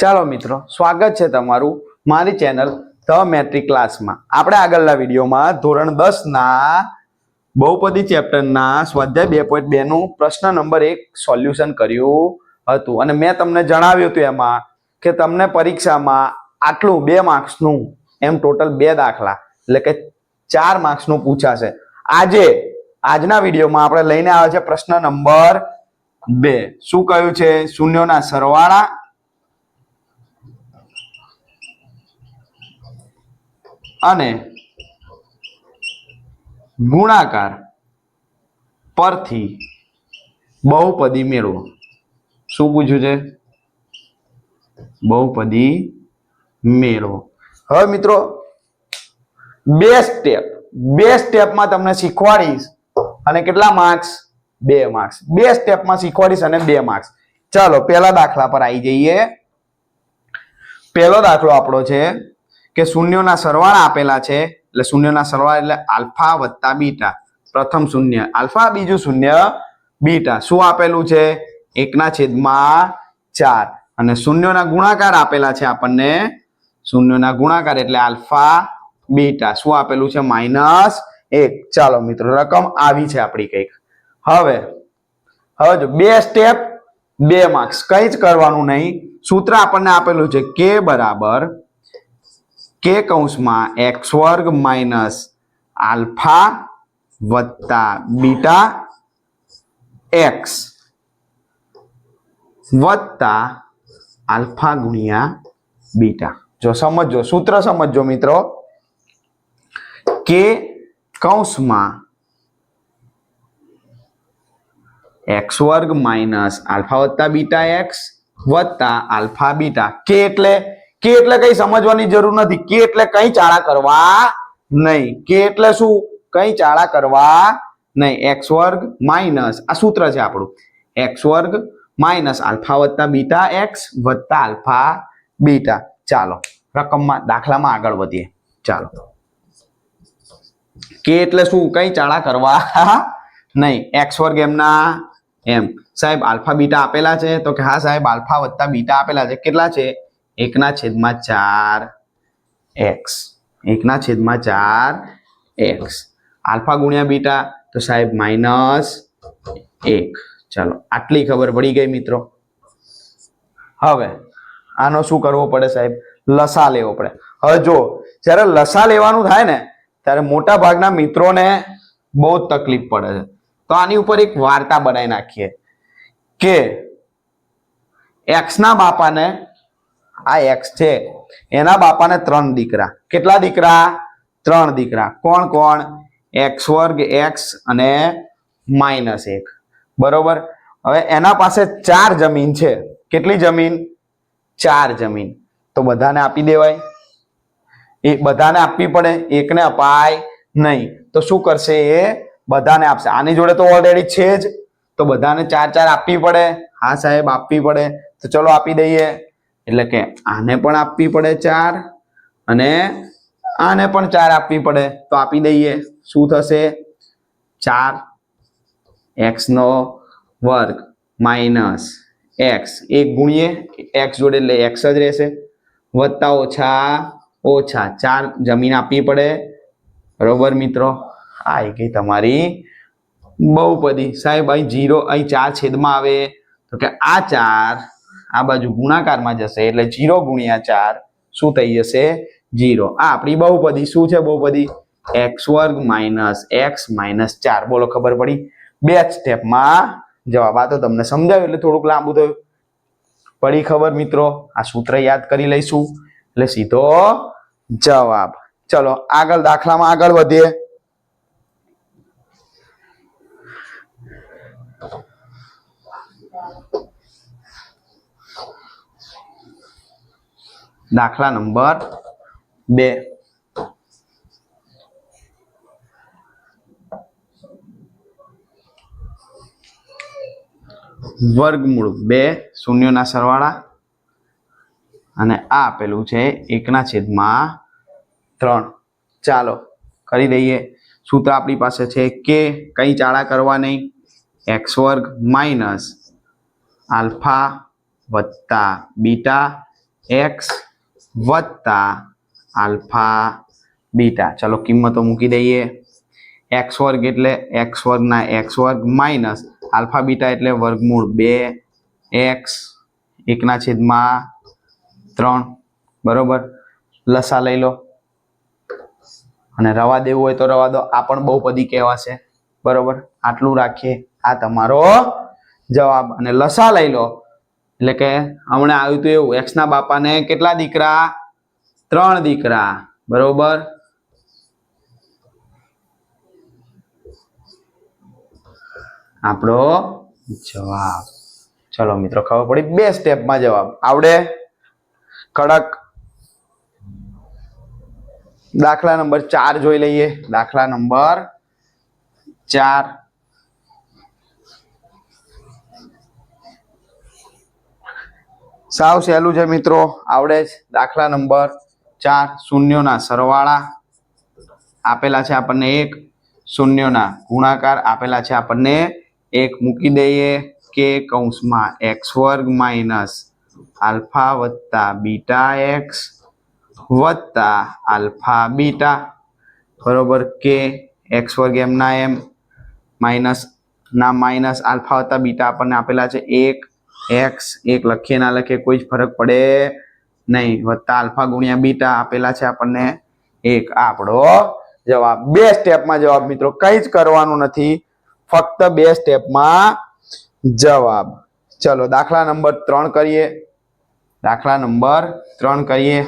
ચાલો મિત્રો, સ્વાગત છે તમારું મારી ચેનલ ધ મેટ્રિક ક્લાસમાં. આપણે આગળના વિડીયોમાં ધોરણ દસ ના બહુપદી ચેપ્ટરના સ્વાધ્યાય બે પોઈન્ટ બે નું પ્રશ્ન નંબર એક સોલ્યુશન કર્યું હતું. અને મેં તમને જણાવ્યું હતું એમાં કે તમને પરીક્ષામાં આટલું બે માર્ક્સનું, એમ ટોટલ બે દાખલા, એટલે કે ચાર માર્ક્સનું પૂછાશે. આજે, આજના વિડીયોમાં આપણે લઈને આવ્યા છે પ્રશ્ન નંબર બે. શું કહ્યું છે? શૂન્યોના સરવાળા અને ગુણાકાર પરથી બહુપદી મેળવો. શું પૂછ્યું છે? બહુપદી મેળવો. હવે મિત્રો, બે સ્ટેપ બે સ્ટેપમાં તમને શીખવાડીશ અને કેટલા માર્ક્સ બે માર્ક્સ બે સ્ટેપમાં શીખવાડીશ અને બે માર્ક્સ ચાલો, પહેલા દાખલા પર આવી જઈએ. પહેલો દાખલો આપણો છે કે શૂન્યોના સરવાળા આપેલા છે, એટલે શૂન્યોના સરવાળા એટલે આલ્ફા વત્તા બીટા. પ્રથમ શૂન્ય. આલ્ફા બીજું શૂન્ય બીટા. શું આપેલું છે? એકના છેદમાં ચાર. અને શૂન્યોના ગુણાકાર આપેલા છે આપણને શૂન્યોના ગુણાકાર એટલે આલ્ફા બીટા. શું આપેલું છે? માઇનસ એક. ચાલો મિત્રો, રકમ આવી છે આપણી કંઈક. હવે હવે જો બે સ્ટેપ, બે માર્ક્સ. કંઈ જ કરવાનું નહીં. સૂત્ર આપણને આપેલું છે કે બરાબર કે કૌંસમાં એક્સ વર્ગ માઇનસ આલ્ફા વત્તા બીટા એક્સ વત્તા આલ્ફા ગુણ્યા બીટા જો સમજો સૂત્ર સમજો મિત્રો કે કૌંસમાં એક્સ વર્ગ માઇનસ આલ્ફા વત્તા બીટા એક્સ વત્તા આલ્ફા બીટા કે એટલે કે એટલે કઈ સમજવાની જરૂર નથી. કે એટલે કઈ ચાળા કરવા નહીં. કે એટલે શું? કઈ ચાળા કરવા નહીં. એક્સ વર્ગ માઇનસ, આ સૂત્ર છે આપણું. એક્સ વર્ગ માઇનસ આલ્ફા વત્તા બીટા એક્સ વત્તા આલ્ફા બીટા. ચાલો, રકમમાં, દાખલામાં આગળ વધીએ. ચાલો. કે એટલે શું? કઈ ચાળા કરવા નહીં. એક્સ વર્ગ એમના એમ. સાહેબ, આલ્ફા બીટા આપેલા છે. તો કે હા સાહેબ, આલ્ફા વત્તા બીટા આપેલા છે. કેટલા છે? એકના છેદમાં ચાર એક્સ. એકના છેદમાં ચાર એક્સ. આલ્ફા ગુણ્યા બીટા તો સાહેબ માઇનસ એક. ચાલો, આટલી ખબર પડી ગઈ મિત્રો. હવે આનો શું કરવો પડે સાહેબ? લસા લેવો પડે. હવે જો, જ્યારે લસા લેવાનું થાય ને, ત્યારે મોટા ભાગના મિત્રોને બહુ તકલીફ પડે છે. તો આની ઉપર એક વાર્તા બનાવી નાખીએ કે એક્સના બાપાને આ એક્સ છે. એના બાપાને ત્રણ દીકરા. કેટલા દીકરા? ત્રણ દીકરા. કોણ કોણ? એક્સ વર્ગ એક્સ અને માઇનસ એક. બરોબર? હવે એના પાસે ચાર જમીન છે. કેટલી જમીન? ચાર જમીન. તો બધાને આપી દેવાય. એ બધાને આપવી પડે. એકને અપાય નહીં. તો શું કરશે એ? બધાને આપશે. આની જોડે તો ઓલરેડી છે જ. તો બધાને ચાર ચાર આપવી પડે. હા સાહેબ, આપવી પડે. તો ચલો આપી દઈએ. એટલે કે આને પણ આપવી પડે ચાર અને આને પણ ચાર આપવી પડે. તો આપી દઈએ. શું થશે? ચાર એક્સ નો વર્ગ માઇનસ એક્સ. એક ગુણીએ એક્સ જોડે એટલે એક્સ જ રહેશે. વત્તા ઓછા ઓછા ચાર જમીન આપવી પડે. બરોબર મિત્રો? આ ગઈ તમારી બહુપદી. સાહેબ, અહીં જીરો, અહીં ચાર છેદમાં આવે. તો કે આ ચાર આ બાજુ ગુણાકારમાં જશે એટલે જીરો ગુણ્યા ચાર, શું થઈ જશે? જીરો. આ આપણી બહુપદી શું છે બહુપદી? એક્સ વર્ગ માઇનસ એક્સ માઇનસ ચાર. બોલો ખબર પડી? બે સ્ટેપમાં જવાબ. આ તો તમને સમજાવ્યું એટલે થોડુંક લાંબુ થયું. પડી ખબર મિત્રો? આ સૂત્ર યાદ કરી લઈશું. એટલે સીધો જવાબ. ચલો, આગળ દાખલામાં આગળ વધીએ. દાખલા નંબર બે. વર્ગમૂળ બે શૂન્યોના સરવાળા અને આ આપેલું છે એકના છેદમાં ત્રણ. ચાલો, કરી દઈએ. સૂત્ર આપણી પાસે છે કે કઈ ચાળા કરવા નહીં. એક્સ વર્ગ માઇનસ આલ્ફા વત્તા બીટા એક્સ વત્તા આલ્ફા બીટા. ચલો કિંમતો મૂકી દઈએ. એક્સ વર્ગ એટલે એક્સ વર્ગના એક્સ વર્ગ માઇનસ આલ્ફા બીટા એટલે વર્ગમૂળ બે, એક્સ એકના છેદમાં ત્રણ. બરોબર? લસા લઈ લો. અને રવા દેવું હોય તો રવા દો. આ પણ બહુપદી કહેવાશે. બરોબર? આટલું રાખીએ. આ તમારો જવાબ. અને લસા લઈ લો. એટલે કે હમણાં આવ્યું હતું એવું, એક્સના બાપાને કેટલા દીકરા? ત્રણ દીકરા. બરોબર? આપણો જવાબ. ચલો મિત્રો, ખબર પડી? બે સ્ટેપમાં જવાબ. આવડે? કડક? દાખલા નંબર ચાર જોઈ લઈએ. દાખલા નંબર ચાર. સાવ સહેલું છે મિત્રો. આવડે જ. દાખલા નંબર ચાર, શૂન્યોના સરવાળા આપેલા છે આપણને એક. શૂન્યોના ગુણાકાર આપેલા છે આપણને એક. મૂકી દઈએ કે કૌંસમાં એક્સ વર્ગ માઇનસ આલ્ફા વત્તા બીટા એક્સ વત્તા આલ્ફા બીટા. બરોબર? કે એક્સ વર્ગ એમના એમ. માઇનસ ના માઇનસ આલ્ફા વત્તા બીટા આપણને આપેલા છે એક. એક્સ એક લખીએ, ના લખીએ, કોઈ જ ફરક પડે નહીં. વત્તા આલ્ફા ગુણ્યા બીટા આપેલા છે આપણને. એક, આપણો જવાબ. બે સ્ટેપમાં જવાબ મિત્રો, કંઈ જ કરવાનું નથી. ફક્ત બે સ્ટેપમાં જવાબ. ચલો, દાખલા નંબર ત્રણ કરીએ. દાખલા નંબર ત્રણ કરીએ.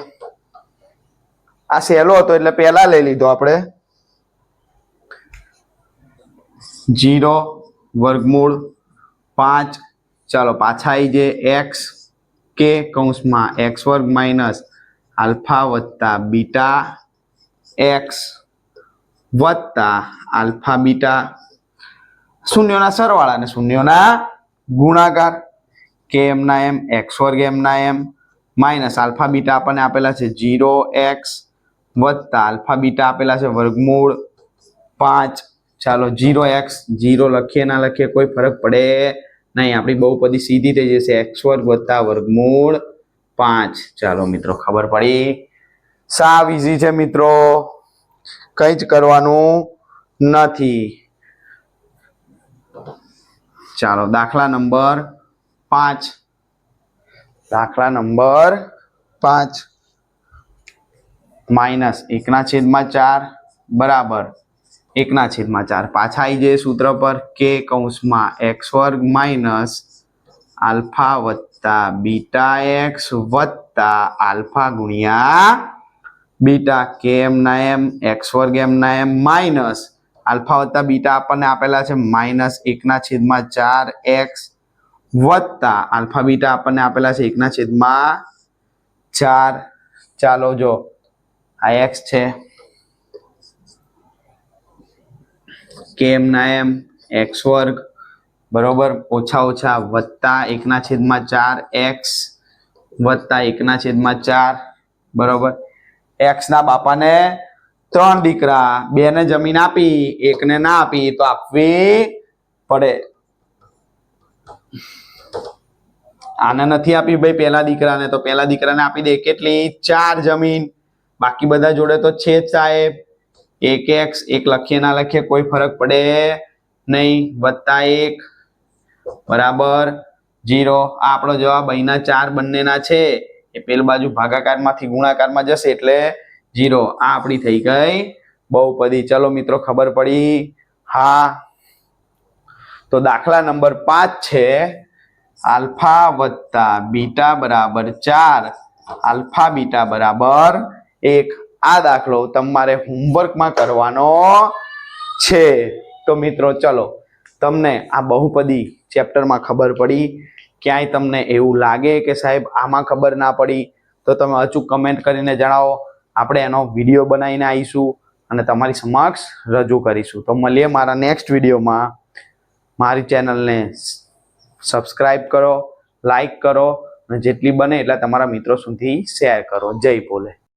આ સહેલો હતો એટલે પહેલા લઈ લીધો આપણે. જીરો, વર્ગમૂળ, પાંચ ચાલો, પાછા આવી જે એક્સ કે કૌંસમાં? એક્સ વર્ગ માઇનસ આલ્ફા વત્તા બીટા એક્સ વત્તા આલ્ફા બીટા શૂન્યોના સરવાળા અને શૂન્યોના ગુણાકાર. કે એમના એમ? એક્સ વર્ગ એમના એમ. માઇનસ આલ્ફા બીટા આપણને આપેલા છે જીરો એક્સ વત્તા આલ્ફા બીટા આપેલા છે વર્ગમૂળ પાંચ. ચાલો જીરો એક્સ જીરો લખીએ, ના લખીએ કોઈ ફરક પડે? નહીં, આપણી બહુપદી સીધી થઈ જશે. એક્સ વર્ગ વત્તા વર્ગમૂળ પાંચ. ચાલો મિત્રો, ખબર પડી? સાવ ઇઝી છે મિત્રો. કંઈ જ કરવાનું નથી. ચાલો, દાખલા નંબર પાંચ. દાખલા નંબર પાંચ. માઇનસ એકના છેદમાં ચાર. બરાબર. એકના છેદમાં ચાર. પાછા આવી જઈએ સૂત્ર પર. કે કૌંસમાં એક્સ વર્ગ માઇનસ આલ્ફા વત્તા બીટા એક્સ વત્તા આલ્ફા ગુણ્યા બીટા. કે એમ ના એમ, એક્સ વર્ગ એમના એમ માઇનસ આલ્ફા વત્તા બીટા આપણને આપેલા છે. માઇનસ એકના છેદમાં ચાર એક્સ વત્તા આલ્ફા બીટા આપણને આપેલા છે. એકના છેદમાં ચાર. ચાલો જો, આ એક્સ છે. કે એમ ના એમ? એક્સ વર્ગ બરોબર ઓછા ઓછા વત્તા એકના છેદમાં ચાર, એક્સ વત્તા એકના છેદમાં ચાર, બરોબર? એક્સના બાપાને ત્રણ દીકરા બે ને જમીન આપી, એકને ના આપી, તો આપવી પડે. આને નથી આપી ભાઈ પહેલા દીકરાને, તો પહેલા દીકરાને આપી દે. કેટલી? ચાર જમીન. બાકી બધા જોડે તો છે સાહેબ. એક એક્સ એક લખીએ, ના લખીએ, કોઈ ફરક પડે નહીં. વત્તા એક, બરાબર. જીરો. આ આપણો જવાબ અહીંના ચાર બંનેના છે. એ પેલ બાજુ ભાગાકારમાંથી ગુણાકારમાં જશે એટલે જીરો. આ આપણી થઈ ગઈ બહુપદી. ચલો મિત્રો, ખબર પડી? હા. તો દાખલા નંબર પાંચ છે. આલ્ફા વત્તા બીટા બરાબર ચાર. આલ્ફા બીટા બરાબર એક. આ દાખલો તમારે હોમવર્કમાં કરવાનો છે. તો મિત્રો, ચલો, તમને આ બહુપદી ચેપ્ટરમાં ખબર પડી. ક્યાંય તમને એવું લાગે કે સાહેબ આમાં ખબર ના પડી, તો તમે અચૂક કમેન્ટ કરીને જણાવો. આપણે એનો વીડિયો બનાવીને આવીશું અને તમારી સમક્ષ રજૂ કરીશું. તો મળીએ મારા નેક્સ્ટ વિડીયોમાં મારી ચેનલને સબસ્ક્રાઈબ કરો લાઈક કરો અને જેટલી બને એટલા તમારા મિત્રો સુધી શેર કરો. જય ભોલે.